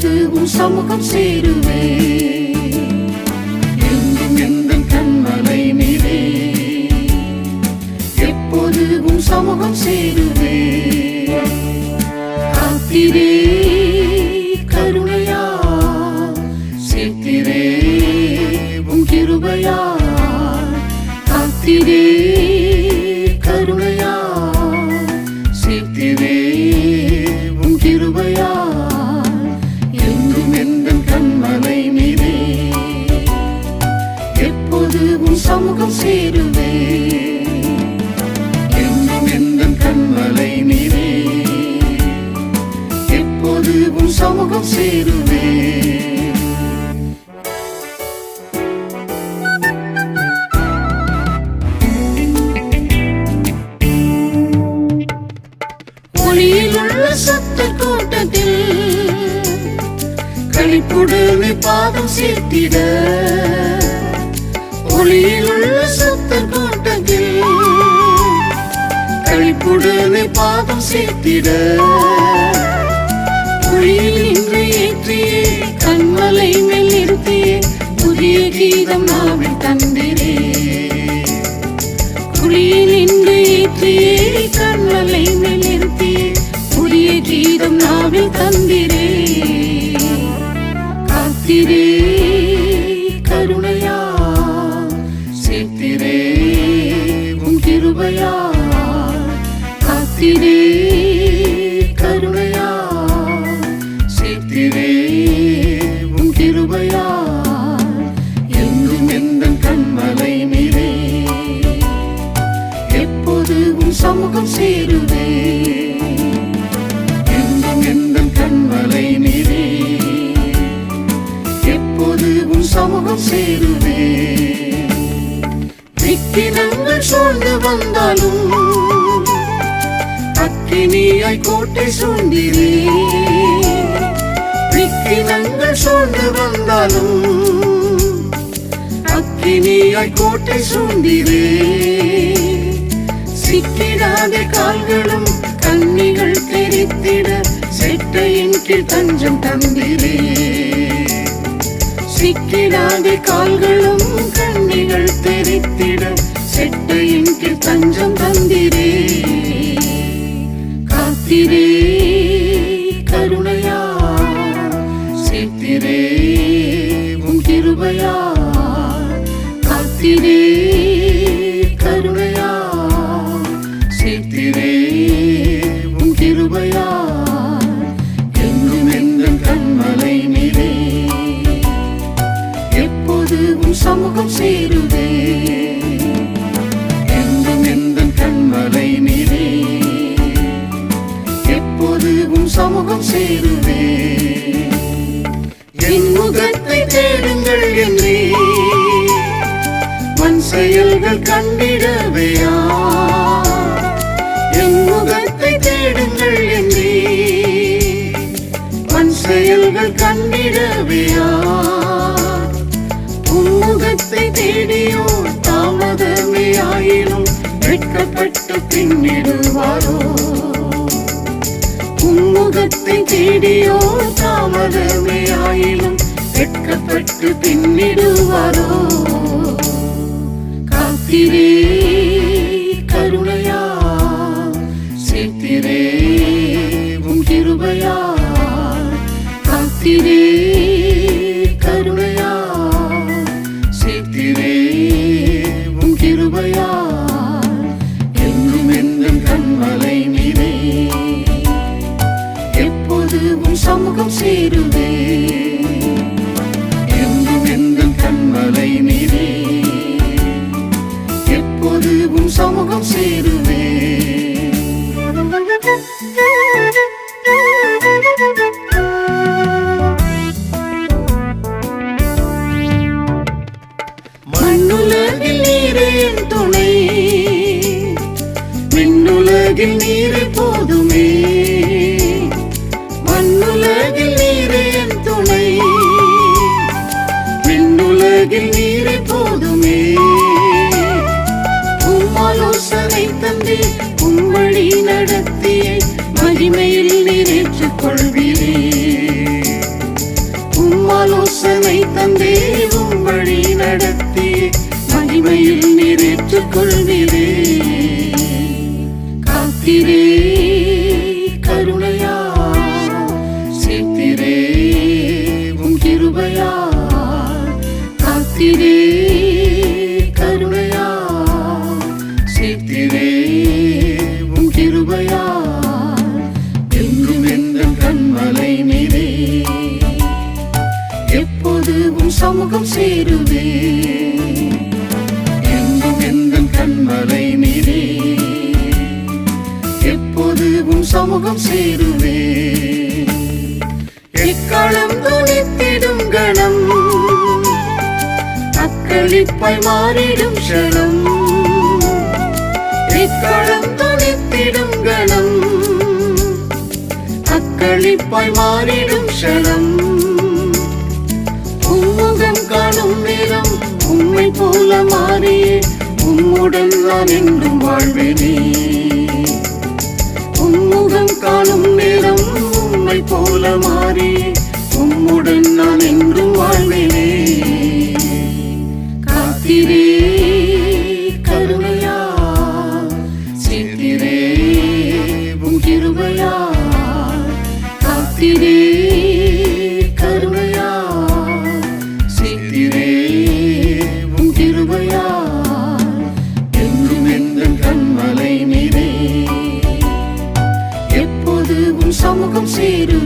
போது உன் சமூகம் சேருவே. எங்கும் எங்கள் கண்மலை நீரே. எப்போது உன் சமூகம் சேருவே. காத்திரே. சத்த கூட்டத்தில் களிப்புடனே பாதம் சேர்த்திட. ஒளியில் உள்ள சத்த கூட்டத்தில் களிப்புடனே பாதம் சேர்த்திட. ஒளியில் இன்று ஏற்றியே கண்மலை மேல் நிறுத்தியே புதிய கீதம் நாவில் தந்திரே. குழியில் தந்திரே. காத்திரே கருணையா. சேர்த்திரே உன் கிருபையா. காத்திரே கருணையா. சேர்த்திரே உன் கிருபையா. என்றும் எந்த கண்மலை மீதே எப்போது உன் சமூகம் சேரும் சமூகம் சேருவே. விக்கினங்கள் சூழ்ந்து வந்தாலும் அக்கினியாய் கோட்டை சூழ்ந்திரே. விக்கினங்கள் சூழ்ந்து வந்தாலும் அக்கினியாய் கோட்டை சூழ்ந்திரே. சிக்கிடாத கால்களும் கண்ணிகள் தெரித்திட செட்டையின் கீழ் தஞ்சம் தந்திரே. சிக்கிடாத கால்களும் கண்ணிகள் தெரித்திட செட்டையின் கீழ் தஞ்சம் தந்திரே. காத்திரே கருணையா. சேர்த்திரே உன் கிருபையா. காத்திரே. செயல்கள் கண்டிடவையா? என் முகத்தை தேடுங்கள் என்னே மண் செயல்கள் கண்டிடவையா? உம்முகத்தை தேடியோ தாமதமே ஆயினும் வெட்கப்பட்டு பின்னிடுவாரோ? உம்முகத்தை தேடியோ தாமதமே ஆயினும் வெட்கப்பட்டு பின்னிடுவாரோ? காத்திரே கருணையா சேர்த்திரே உன் கிருபையா. காத்திரே கருணையா சேர்த்திரே உன் கிருபையா. என்றும் எந்த கண்மலை நிறை எப்போது உன் சமூகம் சேருவே. மண்ணுலகில் நீரே துணை. விண்ணுலகில் நீரே போதுமே. மண்ணுலகில் நீரே துணை. விண்ணுலகில் நீரே போதுமே. உம்மாலோசனை தந்தே உம்மழி நடத்தியே. மகிமையில் நிறைற்றுக் கொள்வீரே. உம்மாலோசனை தந்தே உம்மழி நடத்தி மகிமையில் நிறைற்றுக் கொள் சமூகம் எங்கும் என்றும் கண்மலை நீரே. எப்போதும் சமூகம் சேருவே எக்களம் துணித்திடும் கணம். அக்களிப்பாய் மாறிடும் க்ஷணம். எக்களம் துணித்திடும் கணம். அக்களிப்பாய் மாறிடும் க்ஷணம். உம்முடன் நான் என்றும் வாழ்வேனே உம்முகம் காணும் நேரம் உம்மை போல மாறி. சமூகம்